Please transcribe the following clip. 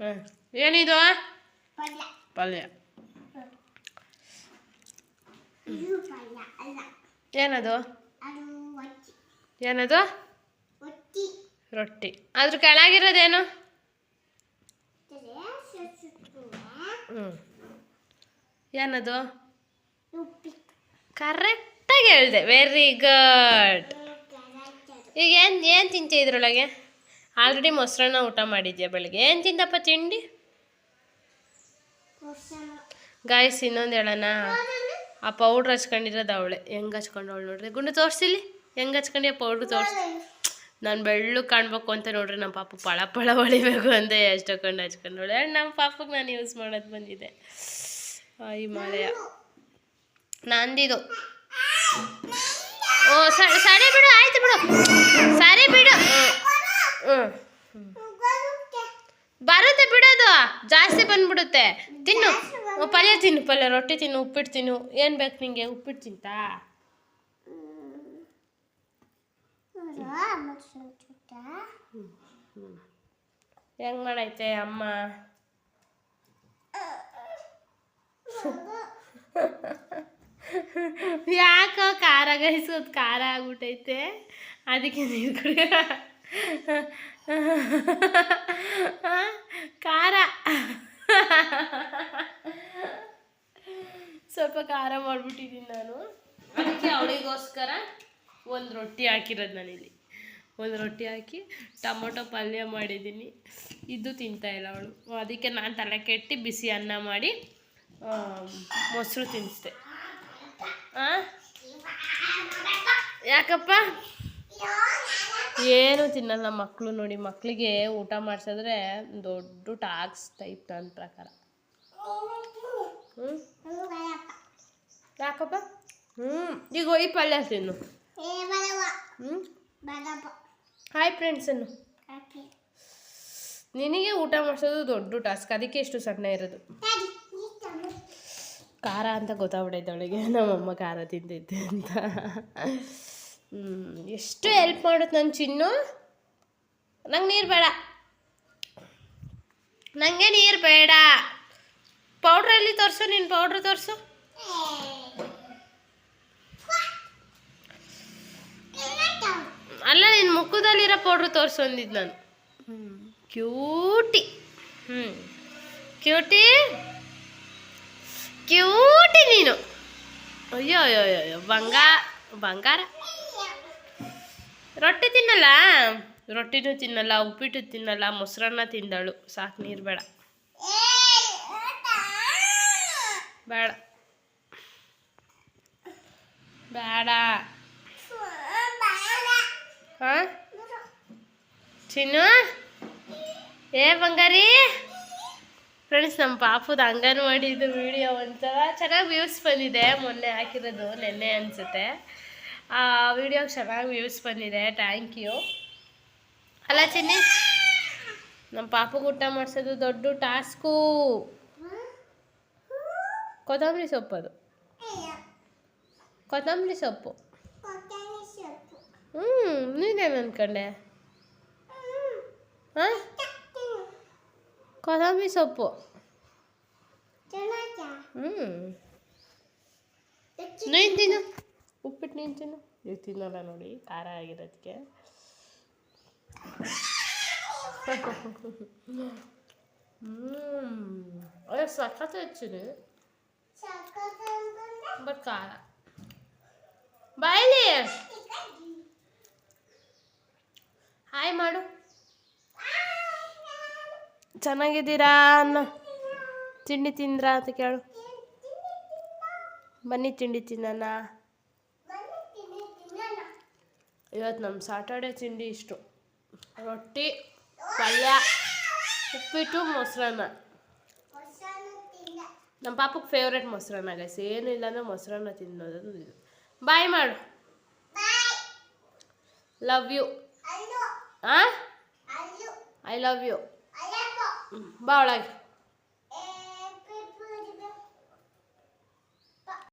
ಏನಿದು? ಪಲ್ಯ. ಏನದು? ಏನದು? ರೊಟ್ಟಿ. ಅದ್ರ ಕೆಳಗಿರೋದೇನು? ಹ್ಞೂ ಏನದು? ಕರೆಕ್ಟಾಗಿ ಹೇಳಿದೆ. ವೆರಿ ಗುಡ್ ಈಗ ಏನು ಏನು ತಿಂತೆ ಇದ್ರೊಳಗೆ ಆಲ್ರೆಡಿ ಮೊಸರನ್ನ ಊಟ ಮಾಡಿದ್ಯಾ ಬೆಳಿಗ್ಗೆ? ಏನು ತಿಂದಪ್ಪ ತಿಂಡಿ? ಗಾಯಸ್ ಇನ್ನೊಂದು ಹೇಳೋಣ. ಆ ಪೌಡ್ರ್ ಹಚ್ಕೊಂಡಿರೋದು ಅವಳೆ. ಹೆಂಗೆ ಹಚ್ಕೊಂಡವಳು ನೋಡ್ರಿ. ಗುಂಡು ತೋರಿಸಿಲಿ? ಹೆಂಗೆ ಹಚ್ಕೊಂಡು ಪೌಡ್ರ್ ತೋರಿಸಿ ನಾನು ಬೆಳ್ಳು ಕಾಣ್ಬೇಕು ಅಂತ ನೋಡ್ರಿ ನಮ್ಮ ಪಾಪ ಪಳ ಪಳ ಹೊಳಿಬೇಕು ಅಂತ ಎಷ್ಟು ಹಾಕೊಂಡು ಹಚ್ಕೊಂಡವಳೆ ನಮ್ಮ ಪಾಪಕ್ಕೆ ನಾನು ಯೂಸ್ ಮಾಡೋದು ಬಂದಿದೆ. ಆ, ಈ ಮಳೆಯ ನಂದಿದು. ಓ ಸರಿ ಬಿಡು ಆಯ್ತು ಬಿಡು. ಸರಿ ಬಿಡು. ಬರುತ್ತೆ ಬಿಡೋದು. ಜಾಸ್ತಿ ಬಂದ್ಬಿಡುತ್ತೆ. ತಿನ್ನು. ಪಲ್ಯ ತಿನ್ನು, ಪಲ್ಯ. ರೊಟ್ಟಿ ತಿನ್ನು, ಉಪ್ಪಿಟ್ಟು ತಿನ್ನು. ಏನು ಬೇಕು ನಿಂಗೆ? ಉಪ್ಪಿಟ್ಟು ತಿಂತಾ? ಹೆಂಗ್ ಮಾಡೈತೆ ಅಮ್ಮ? ಯಾಕೋ ಖಾರ ಗೈಸೋದು, ಖಾರ ಆಗ್ಬಿಟ್ಟೈತೆ ಅದಕ್ಕೆ ನೀವು ಕುಡಿ ಖಾರ. ಸ್ವಲ್ಪ ಖಾರ ಮಾಡ್ಬಿಟ್ಟಿದ್ದೀನಿ ನಾನು. ಅದಕ್ಕೆ ಅವಳಿಗೋಸ್ಕರ ಒಂದು ರೊಟ್ಟಿ ಹಾಕಿರೋದು ನಾನಿಲ್ಲಿ. ಒಂದು ರೊಟ್ಟಿ ಹಾಕಿ ಟೊಮೊಟೊ ಪಲ್ಯ ಮಾಡಿದ್ದೀನಿ. ಇದು ತಿಂತಾ ಇಲ್ಲ ಅವಳು. ಅದಕ್ಕೆ ನಾನು ತಲೆ ಕೆಟ್ಟು ಬಿಸಿ ಅನ್ನ ಮಾಡಿ ಮೊಸರು ತಿನ್ನಿಸ್ದೆ. ಹಾಂ ಯಾಕಪ್ಪ? ಏನು ತಿನ್ನಲ್ಲ ಮಕ್ಕಳು ನೋಡಿ ಮಕ್ಕಳಿಗೆ ಊಟ ಮಾಡಿಸಿದ್ರೆ ದೊಡ್ಡ ಟಾಕ್ಸ್ ಟೈಪ್ ನನ್ನ ಪ್ರಕಾರ. ಯಾಕಪ್ಪ? ಹ್ಞೂ ಈಗ ಈ ಪಲ್ಯ ತಿನ್ನು. ಹಾಯ್ ಫ್ರೆಂಡ್ಸ್ ಅನ್ನು. ನಿನಗೆ ಊಟ ಮಾಡಿಸೋದು ದೊಡ್ಡ ಟಾಸ್ಕ್ ಅದಕ್ಕೆ ಎಷ್ಟು ಸಣ್ಣ ಇರೋದು. ಖಾರ ಅಂತ ಗೊತ್ತಾಗ್ಬಿಟ್ಟೈತೆ ಅವಳಿಗೆ. ನಮ್ಮಮ್ಮ ಖಾರ ತಿಂತೈತೆ ಅಂತ. ಎಷ್ಟು ಹೆಲ್ಪ್ ಮಾಡುತ್ತೆ ನನ್ನ ಚಿನ್ನು? ನಂಗೆ ನೀರು ಬೇಡ. ನನಗೆ ನೀರು ಬೇಡ. ಪೌಡ್ರಲ್ಲಿ ತೋರಿಸು, ನೀನು ಪೌಡ್ರ್ ತೋರಿಸು. ಅಲ್ಲ ನಿನ್ನ ಮುಖದಲ್ಲಿರೋ ಪೌಡ್ರ್ ತೋರಿಸು ಅಂದಿದ್ದು ನಾನು. ಕ್ಯೂಟಿ ಹ್ಞೂ ಕ್ಯೂಟಿ ಕ್ಯೂಟಿ ನೀನು. ಅಯ್ಯೋ ಅಯ್ಯೋ ಅಯ್ಯೋ ಅಯ್ಯೋ, ಬಂಗಾರ ಬಂಗಾರ. ರೊಟ್ಟಿ ತಿನ್ನಲ್ಲ? ರೊಟ್ಟಿನೂ ತಿನ್ನಲ್ಲ, ಉಪ್ಪಿಟ್ಟು ತಿನ್ನಲ್ಲ, ಮೊಸರನ್ನ ತಿಂದಳು. ಸಾಕು ನೀರು ಬೇಡ. ಬೇಡ. ಬೇಡ. ಚಿನ್ನು? ಏ, ಬಂಗಾರಿ? ಫ್ರೆಂಡ್ಸ್ ನಮ್ಮ ಪಾಪುದ ಅಂಗನವಾಡಿದು ವಿಡಿಯೋ ಒಂಥರ ಚೆನ್ನಾಗಿ ವ್ಯೂಸ್ ಬಂದಿದೆ. ಮೊನ್ನೆ ಹಾಕಿರೋದು ನೆನ್ನೆ ಅನಿಸುತ್ತೆ. ಆ ವಿಡಿಯೋ ಚೆನ್ನಾಗಿ ವ್ಯೂಸ್ ಬಂದಿದೆ ಥ್ಯಾಂಕ್ ಯು ಅಲ್ಲ ಚಿನ್ನಿ ನಮ್ಮ ಪಾಪಗೆ ಊಟ ಮಾಡಿಸೋದು ದೊಡ್ಡ ಟಾಸ್ಕು. ಕೊತ್ತಂಬರಿ ಸೊಪ್ಪು ಅದು. ಕೊತ್ತಂಬರಿ ಸೊಪ್ಪು. ಹ್ಞೂ ನೀನೇನು ಅನ್ಕೊಂಡೆ? ಹಾಂ? ಕೊತ್ತಂಬರಿ ಸೊಪ್ಪು. ಹ್ಞೂ ನೀನು ತಿನ್ನು. ಉಪ್ಪಿಟ್ಟು ನೀನು ತಿನ್ನು. ನೀವು ತಿನ್ನಲ್ಲ ನೋಡಿ, ಖಾರ ಆಗಿರೋದಕ್ಕೆ ಅಯ್ಯೋ ಸಖತ್ ಹಚ್ಚಿರಿ ಬಟ್ ಖಾರ. ಬಾಯಲಿ. ಹಾಯ್ ಮಾಡು. ಚೆನ್ನಾಗಿದ್ದೀರಾ ಅನ್ನೋ? ತಿಂಡಿ ತಿಂದ್ರಾ ಅಂತ ಕೇಳು. ಬನ್ನಿ ತಿಂಡಿ ತಿನ್ನೋಣ. ಇವತ್ತು ನಮ್ಮ ಸಾಟರ್ಡೆ ತಿಂಡಿ ಇಷ್ಟು. ರೊಟ್ಟಿ ಪಲ್ಯ ಉಪ್ಪಿಟ್ಟು ಮೊಸರನ್ನ. ನಮ್ಮ ಪಾಪಕ್ಕೆ ಫೇವ್ರೆಟ್ ಮೊಸರನ್ನ ಗೈಸ್ ಏನು ಇಲ್ಲ ಅಂದ್ರೆ ಮೊಸರನ್ನ ತಿನ್ನೋದು ಇದು. ಬಾಯ್ ಮಾಡು. ಲವ್ ಯು ಆ? ಐ ಲವ್ ಯು ಬಾ ಒಳಗೆ.